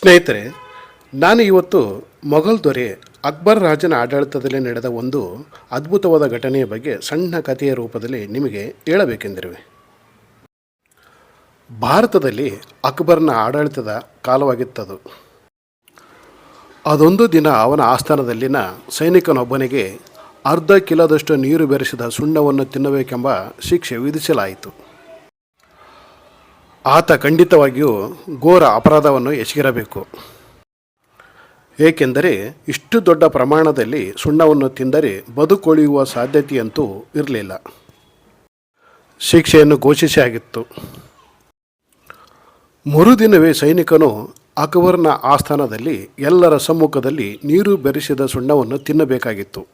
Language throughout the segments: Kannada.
ಸ್ನೇಹಿತರೆ, ನಾನು ಇವತ್ತು ಮೊಘಲ್ ದೊರೆ ಅಕ್ಬರ್ ರಾಜನ ಆಡಳಿತದಲ್ಲಿ ನಡೆದ ಒಂದು ಅದ್ಭುತವಾದ ಘಟನೆಯ ಬಗ್ಗೆ ಸಣ್ಣ ಕಥೆಯ ರೂಪದಲ್ಲಿ ನಿಮಗೆ ಹೇಳಬೇಕೆಂದಿರುವೆ. ಭಾರತದಲ್ಲಿ ಅಕ್ಬರ್ನ ಆಡಳಿತದ ಕಾಲವಾಗಿತ್ತದು. ಅದೊಂದು ದಿನ ಅವನ ಆಸ್ಥಾನದಲ್ಲಿನ ಸೈನಿಕನೊಬ್ಬನಿಗೆ ಅರ್ಧ ಕಿಲೋದಷ್ಟು ನೀರು ಬೆರೆಸಿದ ಸುಣ್ಣವನ್ನು ತಿನ್ನಬೇಕೆಂಬ ಶಿಕ್ಷೆ ವಿಧಿಸಲಾಯಿತು. ಆತ ಖಂಡಿತವಾಗಿಯೂ ಘೋರ ಅಪರಾಧವನ್ನು ಎಸಗಿರಬೇಕು. ಏಕೆಂದರೆ ಇಷ್ಟು ದೊಡ್ಡ ಪ್ರಮಾಣದಲ್ಲಿ ಸುಣ್ಣವನ್ನು ತಿಂದರೆ ಬದುಕುಳಿಯುವ ಸಾಧ್ಯತೆಯಂತೂ ಇರಲಿಲ್ಲ. ಶಿಕ್ಷೆಯನ್ನು ಘೋಷಿಸಿ ಆಗಿತ್ತು. ಮರುದಿನವೇ ಸೈನಿಕನು ಅಕ್ಬರ್ನ ಆಸ್ಥಾನದಲ್ಲಿ ಎಲ್ಲರ ಸಮ್ಮುಖದಲ್ಲಿ ನೀರು ಬೆರೆಸಿದ ಸುಣ್ಣವನ್ನು ತಿನ್ನಬೇಕಾಗಿತ್ತು.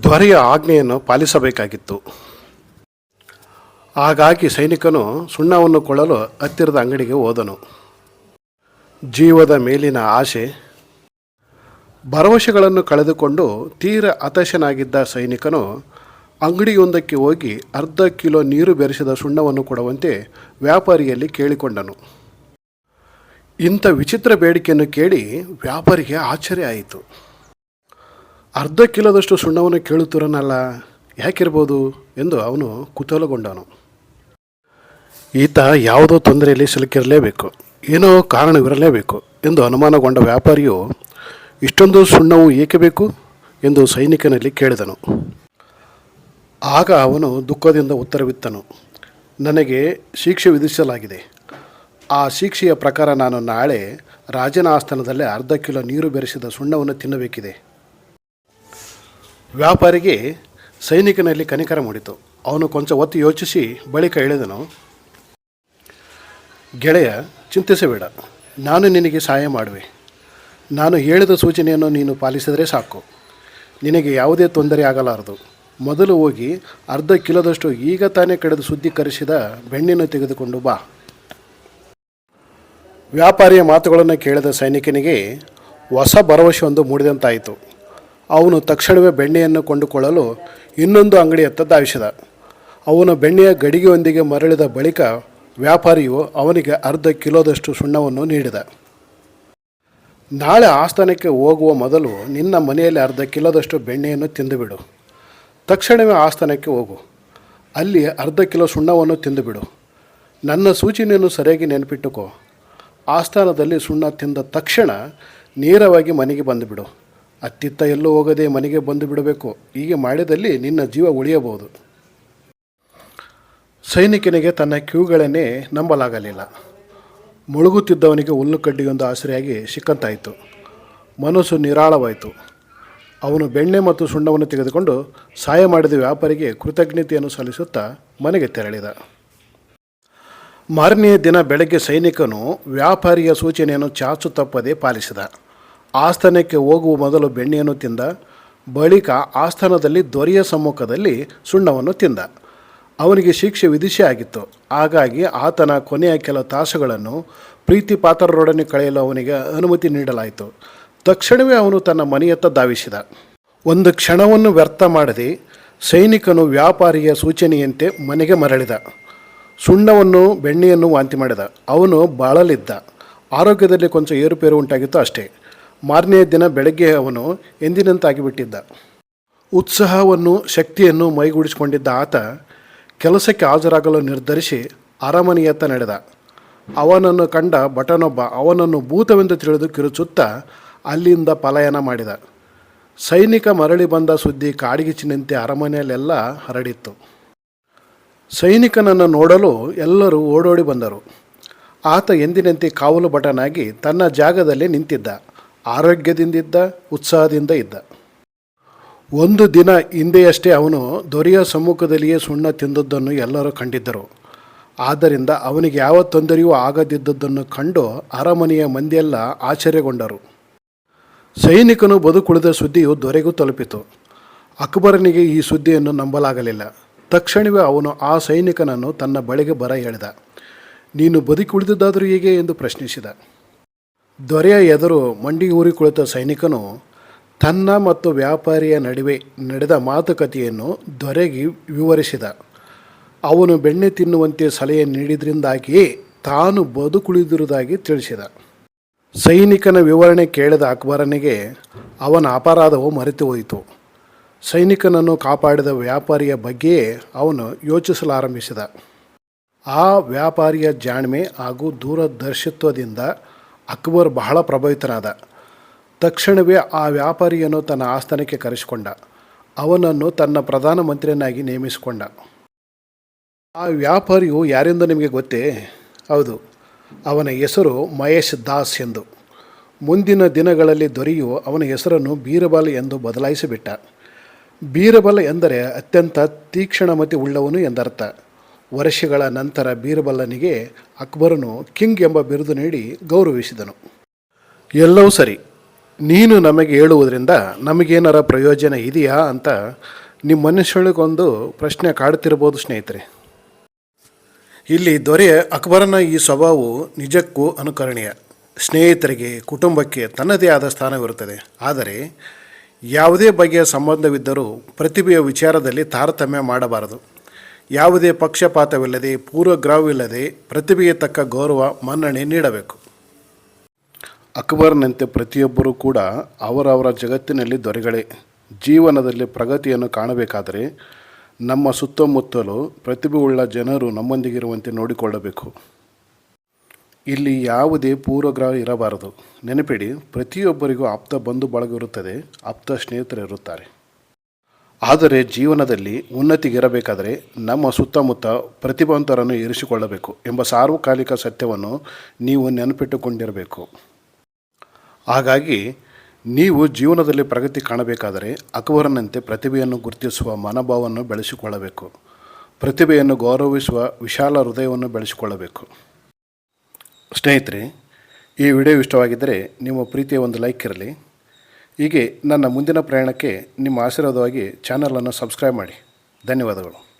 ಧ್ವರೆಯ ಆಜ್ಞೆಯನ್ನು ಪಾಲಿಸಬೇಕಾಗಿತ್ತು. ಹಾಗಾಗಿ ಸೈನಿಕನು ಸುಣ್ಣವನ್ನು ಕೊಳ್ಳಲು ಹತ್ತಿರದ ಅಂಗಡಿಗೆ ಹೋದನು. ಜೀವದ ಮೇಲಿನ ಆಸೆ, ಭರವಸೆಗಳನ್ನು ಕಳೆದುಕೊಂಡು ತೀರ ಹತಾಶನಾಗಿದ್ದ ಸೈನಿಕನು ಅಂಗಡಿಯೊಂದಕ್ಕೆ ಹೋಗಿ ಅರ್ಧ ಕಿಲೋ ನೀರು ಬೆರೆಸಿದ ಸುಣ್ಣವನ್ನು ಕೊಡುವಂತೆ ವ್ಯಾಪಾರಿಯಲ್ಲಿ ಕೇಳಿಕೊಂಡನು. ಇಂಥ ವಿಚಿತ್ರ ಬೇಡಿಕೆಯನ್ನು ಕೇಳಿ ವ್ಯಾಪಾರಿಗೆ ಆಶ್ಚರ್ಯ ಆಯಿತು. ಅರ್ಧ ಕಿಲೋದಷ್ಟು ಸುಣ್ಣವನ್ನು ಕೇಳುತ್ತಿರನಲ್ಲ. ಯಾಕಿರ್ಬೋದು ಎಂದು ಅವನು ಕುತೂಹಲಗೊಂಡನು ಈತ ಯಾವುದೋ ತೊಂದರೆಯಲ್ಲಿ ಸಿಲುಕಿರಲೇಬೇಕು, ಏನೋ ಕಾರಣವಿರಲೇಬೇಕು ಎಂದು ಅನುಮಾನಗೊಂಡ ವ್ಯಾಪಾರಿಯು, ಇಷ್ಟೊಂದು ಸುಣ್ಣವು ಏಕೆ ಬೇಕು ಎಂದು ಸೈನಿಕನಲ್ಲಿ ಕೇಳಿದನು. ಆಗ ಅವನು ದುಃಖದಿಂದ ಉತ್ತರವಿತ್ತನು, ನನಗೆ ಶಿಕ್ಷೆ ವಿಧಿಸಲಾಗಿದೆ. ಆ ಶಿಕ್ಷೆಯ ಪ್ರಕಾರ ನಾನು ನಾಳೆ ರಾಜನ ಆಸ್ಥಾನದಲ್ಲೇ ಅರ್ಧ ಕಿಲೋ ನೀರು ಬೆರೆಸಿದ ಸುಣ್ಣವನ್ನು ತಿನ್ನಬೇಕಿದೆ. ವ್ಯಾಪಾರಿಗೆ ಸೈನಿಕನಲ್ಲಿ ಕನಿಕರ ಮೂಡಿತು. ಅವನು ಕೊಂಚ ಹೊತ್ತು ಯೋಚಿಸಿ ಬಳಿಕ ಹೇಳಿದನು, ಗೆಳೆಯ, ಚಿಂತಿಸಬೇಡ. ನಾನು ನಿನಗೆ ಸಹಾಯ ಮಾಡುವೆ. ನಾನು ಹೇಳಿದ ಸೂಚನೆಯನ್ನು ನೀನು ಪಾಲಿಸಿದರೆ ಸಾಕು. ನಿನಗೆ ಯಾವುದೇ ತೊಂದರೆ ಆಗಲಾರದು. ಮೊದಲು ಹೋಗಿ ಅರ್ಧ ಕಿಲೋದಷ್ಟು ಈಗ ತಾನೇ ಕಡಿದು ಶುದ್ಧೀಕರಿಸಿದ ಬೆಣ್ಣೆಯನ್ನು ತೆಗೆದುಕೊಂಡು ಬಾ. ವ್ಯಾಪಾರಿಯ ಮಾತುಗಳನ್ನು ಕೇಳಿದ ಸೈನಿಕನಿಗೆ ಹೊಸ ಭರವಸೆಯೊಂದು ಮೂಡಿದಂತಾಯಿತು. ಅವನು ತಕ್ಷಣವೇ ಬೆಣ್ಣೆಯನ್ನು ಕೊಂಡುಕೊಳ್ಳಲು ಇನ್ನೊಂದು ಅಂಗಡಿಯತ್ತ ಧಾವಿಸಿದ ಅವನು ಬೆಣ್ಣೆಯ ಗಡಿಗೆಯೊಂದಿಗೆ ಮರಳಿದ ಬಳಿಕ ವ್ಯಾಪಾರಿಯು ಅವನಿಗೆ ಅರ್ಧ ಕಿಲೋದಷ್ಟು ಸುಣ್ಣವನ್ನು ನೀಡಿದ. ನಾಳೆ ಆಸ್ಥಾನಕ್ಕೆ ಹೋಗುವ ಮೊದಲು ನಿನ್ನ ಮನೆಯಲ್ಲಿ ಅರ್ಧ ಕಿಲೋದಷ್ಟು ಬೆಣ್ಣೆಯನ್ನು ತಿಂದುಬಿಡು. ತಕ್ಷಣವೇ ಆಸ್ಥಾನಕ್ಕೆ ಹೋಗು. ಅಲ್ಲಿ ಅರ್ಧ ಕಿಲೋ ಸುಣ್ಣವನ್ನು ತಿಂದುಬಿಡು. ನನ್ನ ಸೂಚನೆಯನ್ನು ಸರಿಯಾಗಿ ನೆನಪಿಟ್ಟುಕೋ. ಆಸ್ಥಾನದಲ್ಲಿ ಸುಣ್ಣ ತಿಂದ ತಕ್ಷಣ ನೇರವಾಗಿ ಮನೆಗೆ ಬಂದುಬಿಡು. ಅತ್ತಿತ್ತ ಎಲ್ಲೂ ಹೋಗದೆ ಮನೆಗೆ ಬಂದು ಬಿಡಬೇಕು. ಹೀಗೆ ಮಾಡಿದಲ್ಲಿ ನಿನ್ನ ಜೀವ ಉಳಿಯಬಹುದು. ಸೈನಿಕನಿಗೆ ತನ್ನ ಕ್ಯೂಗಳನ್ನೇ ನಂಬಲಾಗಲಿಲ್ಲ. ಮುಳುಗುತ್ತಿದ್ದವನಿಗೆ ಹುಲ್ಲು ಕಡ್ಡಿಯೊಂದು ಆಸರೆಯಾಗಿ ಸಿಕ್ಕಂತಾಯಿತು. ಮನಸ್ಸು ನಿರಾಳವಾಯಿತು. ಅವನು ಬೆಣ್ಣೆ ಮತ್ತು ಸುಣ್ಣವನ್ನು ತೆಗೆದುಕೊಂಡು ಸಹಾಯ ಮಾಡಿದ ವ್ಯಾಪಾರಿಗೆ ಕೃತಜ್ಞತೆಯನ್ನು ಸಲ್ಲಿಸುತ್ತಾ ಮನೆಗೆ ತೆರಳಿದ. ಮಾರನೆಯ ದಿನ ಬೆಳಗ್ಗೆ ಸೈನಿಕನು ವ್ಯಾಪಾರಿಯ ಸೂಚನೆಯನ್ನು ಚಾಚು ತಪ್ಪದೆ ಪಾಲಿಸಿದ. ಆಸ್ಥಾನಕ್ಕೆ ಹೋಗುವ ಮೊದಲು ಬೆಣ್ಣೆಯನ್ನು ತಿಂದ, ಬಳಿಕ ಆಸ್ಥಾನದಲ್ಲಿ ದೊರೆಯ ಸಮ್ಮುಖದಲ್ಲಿ ಸುಣ್ಣವನ್ನು ತಿಂದ. ಅವನಿಗೆ ಶಿಕ್ಷೆ ವಿಧಿಸಿ ಆಗಿತ್ತು. ಹಾಗಾಗಿ ಆತನ ಕೊನೆಯ ಕೆಲ ತಾಸುಗಳನ್ನು ಪ್ರೀತಿ ಪಾತ್ರರೊಡನೆ ಕಳೆಯಲು ಅವನಿಗೆ ಅನುಮತಿ ನೀಡಲಾಯಿತು. ತಕ್ಷಣವೇ ಅವನು ತನ್ನ ಮನೆಯತ್ತ ಧಾವಿಸಿದ. ಒಂದು ಕ್ಷಣವನ್ನು ವ್ಯರ್ಥ ಮಾಡದೆ ಸೈನಿಕನು ವ್ಯಾಪಾರಿಯ ಸೂಚನೆಯಂತೆ ಮನೆಗೆ ಮರಳಿದ. ಸುಣ್ಣವನ್ನು ಬೆಣ್ಣೆಯನ್ನು ವಾಂತಿ ಮಾಡಿದ. ಅವನು ಬಾಳಲಿದ್ದ. ಆರೋಗ್ಯದಲ್ಲಿ ಕೊಂಚ ಏರುಪೇರು ಉಂಟಾಗಿತ್ತು ಅಷ್ಟೇ. ಮಾರನೆಯ ದಿನ ಬೆಳಗ್ಗೆ ಅವನು ಎಂದಿನಂತಾಗಿಬಿಟ್ಟಿದ್ದ. ಉತ್ಸಾಹವನ್ನು, ಶಕ್ತಿಯನ್ನು ಮೈಗೂಡಿಸಿಕೊಂಡಿದ್ದ ಆತ ಕೆಲಸಕ್ಕೆ ಹಾಜರಾಗಲು ನಿರ್ಧರಿಸಿ ಅರಮನೆಯತ್ತ ನಡೆದ. ಅವನನ್ನು ಕಂಡ ಭಟನೊಬ್ಬ ಅವನನ್ನು ಭೂತವೆಂದು ತಿಳಿದು ಕಿರುಚುತ್ತಾ ಅಲ್ಲಿಂದ ಪಲಾಯನ ಮಾಡಿದ. ಸೈನಿಕ ಮರಳಿ ಬಂದ ಸುದ್ದಿ ಕಾಡಿಗಿಚ್ಚಿನಂತೆ ಅರಮನೆಯಲ್ಲೆಲ್ಲ ಹರಡಿತ್ತು. ಸೈನಿಕನನ್ನು ನೋಡಲು ಎಲ್ಲರೂ ಓಡೋಡಿ ಬಂದರು. ಆತ ಎಂದಿನಂತೆ ಕಾವಲು ಭಟನಾಗಿ ತನ್ನ ಜಾಗದಲ್ಲಿ ನಿಂತಿದ್ದ. ಆರೋಗ್ಯದಿಂದಿದ್ದ ಉತ್ಸಾಹದಿಂದ ಇದ್ದ. ಒಂದು ದಿನ ಹಿಂದೆಯಷ್ಟೇ ಅವನು ದೊರೆಯ ಸಮ್ಮುಖದಲ್ಲಿಯೇ ಸುಣ್ಣ ತಿಂದದ್ದನ್ನು ಎಲ್ಲರೂ ಕಂಡಿದ್ದರು. ಆದ್ದರಿಂದ ಅವನಿಗೆ ಯಾವ ತೊಂದರೆಯೂ ಆಗದಿದ್ದದ್ದನ್ನು ಕಂಡು ಅರಮನೆಯ ಮಂದಿಯೆಲ್ಲ ಆಶ್ಚರ್ಯಗೊಂಡರು. ಸೈನಿಕನು ಬದುಕುಳಿದ ಸುದ್ದಿಯು ದೊರೆಗೂ ತಲುಪಿತು. ಅಕ್ಬರನಿಗೆ ಈ ಸುದ್ದಿಯನ್ನು ನಂಬಲಾಗಲಿಲ್ಲ. ತಕ್ಷಣವೇ ಅವನು ಆ ಸೈನಿಕನನ್ನು ತನ್ನ ಬಳಿಗೆ ಬರ ಹೇಳಿದ ನೀನು ಬದುಕುಳಿದಿದ್ದಾದರೂ ಹೇಗೆ ಎಂದು ಪ್ರಶ್ನಿಸಿದ. ದೊರೆಯ ಎದುರು ಮಂಡಿ ಊರಿ ಕುಳಿತ ಸೈನಿಕನು ತನ್ನ ಮತ್ತು ವ್ಯಾಪಾರಿಯ ನಡುವೆ ನಡೆದ ಮಾತುಕತೆಯನ್ನು ದೊರೆಗೆ ವಿವರಿಸಿದ. ಅವನು ಬೆಣ್ಣೆ ತಿನ್ನುವಂತೆ ಸಲಹೆ ನೀಡಿದ್ರಿಂದಾಗಿಯೇ ತಾನು ಬದುಕುಳಿದಿರುವುದಾಗಿ ತಿಳಿಸಿದ. ಸೈನಿಕನ ವಿವರಣೆ ಕೇಳಿದ ಅಕ್ಬರನಿಗೆ ಅವನ ಅಪರಾಧವು ಮರೆತು ಹೋಯಿತು. ಸೈನಿಕನನ್ನು ಕಾಪಾಡಿದ ವ್ಯಾಪಾರಿಯ ಬಗ್ಗೆಯೇ ಅವನು ಯೋಚಿಸಲಾರಂಭಿಸಿದ. ಆ ವ್ಯಾಪಾರಿಯ ಜಾಣ್ಮೆ ಹಾಗೂ ದೂರದರ್ಶಿತ್ವದಿಂದ ಅಕ್ಬರ್ ಬಹಳ ಪ್ರಭಾವಿತನಾದ. ತಕ್ಷಣವೇ ಆ ವ್ಯಾಪಾರಿಯನ್ನು ತನ್ನ ಆಸ್ಥಾನಕ್ಕೆ ಕರೆಸಿಕೊಂಡ. ಅವನನ್ನು ತನ್ನ ಪ್ರಧಾನಮಂತ್ರಿಯನ್ನಾಗಿ ನೇಮಿಸಿಕೊಂಡ. ಆ ವ್ಯಾಪಾರಿಯು ಯಾರೆಂದು ನಿಮಗೆ ಗೊತ್ತೇ? ಹೌದು, ಅವನ ಹೆಸರು ಮಹೇಶ್ ದಾಸ್ ಎಂದು. ಮುಂದಿನ ದಿನಗಳಲ್ಲಿ ದೊರೆಯು ಅವನ ಹೆಸರನ್ನು ಬೀರಬಲ್ ಎಂದು ಬದಲಾಯಿಸಿಬಿಟ್ಟ. ಬೀರಬಲ್ ಎಂದರೆ ಅತ್ಯಂತ ತೀಕ್ಷ್ಣಮತಿ ಉಳ್ಳವನು ಎಂದರ್ಥ. ವರ್ಷಗಳ ನಂತರ ಬೀರಬಲ್ಲನಿಗೆ ಅಕ್ಬರನು ಕಿಂಗ್ ಎಂಬ ಬಿರುದು ನೀಡಿ ಗೌರವಿಸಿದನು. ಎಲ್ಲವೂ ಸರಿ. ನೀನು ನಮಗೆ ಹೇಳುವುದರಿಂದ ನಮಗೇನಾರ ಪ್ರಯೋಜನ ಇದೆಯಾ ಅಂತ ನಿಮ್ಮ ಮನುಷ್ಯಳಿಗೊಂದು ಪ್ರಶ್ನೆ ಕಾಡುತ್ತಿರಬಹುದು ಸ್ನೇಹಿತರೆ. ಇಲ್ಲಿ ದೊರೆ ಅಕ್ಬರನ ಈ ಸ್ವಭಾವವು ನಿಜಕ್ಕೂ ಅನುಕರಣೀಯ. ಸ್ನೇಹಿತರಿಗೆ ಕುಟುಂಬಕ್ಕೆ ತನ್ನದೇ ಆದ ಸ್ಥಾನವಿರುತ್ತದೆ. ಆದರೆ ಯಾವುದೇ ಬಗೆಯ ಸಂಬಂಧವಿದ್ದರೂ ಪ್ರತಿಭೆಯ ವಿಚಾರದಲ್ಲಿ ತಾರತಮ್ಯ ಮಾಡಬಾರದು. ಯಾವುದೇ ಪಕ್ಷಪಾತವಿಲ್ಲದೆ ಪೂರ್ವಗ್ರಹವಿಲ್ಲದೆ ಪ್ರತಿಭೆಗೆ ತಕ್ಕ ಗೌರವ, ಮನ್ನಣೆ ನೀಡಬೇಕು. ಅಕ್ಬರ್ನಂತೆ ಪ್ರತಿಯೊಬ್ಬರೂ ಕೂಡ ಅವರವರ ಜಗತ್ತಿನಲ್ಲಿ ದೊರೆಗಳೇ. ಜೀವನದಲ್ಲಿ ಪ್ರಗತಿಯನ್ನು ಕಾಣಬೇಕಾದರೆ ನಮ್ಮ ಸುತ್ತಮುತ್ತಲು ಪ್ರತಿಭೆಯುಳ್ಳ ಜನರು ನಮ್ಮೊಂದಿಗಿರುವಂತೆ ನೋಡಿಕೊಳ್ಳಬೇಕು. ಇಲ್ಲಿ ಯಾವುದೇ ಪೂರ್ವಗ್ರಹ ಇರಬಾರದು. ನೆನಪಿಡಿ, ಪ್ರತಿಯೊಬ್ಬರಿಗೂ ಆಪ್ತ ಬಂಧು ಬಳಗಿರುತ್ತದೆ ಆಪ್ತ ಸ್ನೇಹಿತರಿರುತ್ತಾರೆ. ಆದರೆ ಜೀವನದಲ್ಲಿ ಉನ್ನತಿಗಿರಬೇಕಾದರೆ ನಮ್ಮ ಸುತ್ತಮುತ್ತ ಪ್ರತಿಭಾವಂತರನ್ನು ಇರಿಸಿಕೊಳ್ಳಬೇಕು ಎಂಬ ಸಾರ್ವಕಾಲಿಕ ಸತ್ಯವನ್ನು ನೀವು ನೆನಪಿಟ್ಟುಕೊಂಡಿರಬೇಕು. ಹಾಗಾಗಿ ನೀವು ಜೀವನದಲ್ಲಿ ಪ್ರಗತಿ ಕಾಣಬೇಕಾದರೆ ಅಕ್ಬರನಂತೆ ಪ್ರತಿಭೆಯನ್ನು ಗುರುತಿಸುವ ಮನೋಭಾವವನ್ನು ಬೆಳೆಸಿಕೊಳ್ಳಬೇಕು. ಪ್ರತಿಭೆಯನ್ನು ಗೌರವಿಸುವ ವಿಶಾಲ ಹೃದಯವನ್ನು ಬೆಳೆಸಿಕೊಳ್ಳಬೇಕು. ಸ್ನೇಹಿತರೆ, ಈ ವಿಡಿಯೋ ಇಷ್ಟವಾಗಿದ್ದರೆ ನಿಮ್ಮ ಪ್ರೀತಿಯ ಒಂದು ಲೈಕ್ ಇರಲಿ. ಹೀಗೆ ನನ್ನ ಮುಂದಿನ ಪ್ರಯಾಣಕ್ಕೆ ನಿಮ್ಮ ಆಶೀರ್ವಾದವಾಗಿ ಚಾನಲನ್ನು ಸಬ್ಸ್ಕ್ರೈಬ್ ಮಾಡಿ. ಧನ್ಯವಾದಗಳು.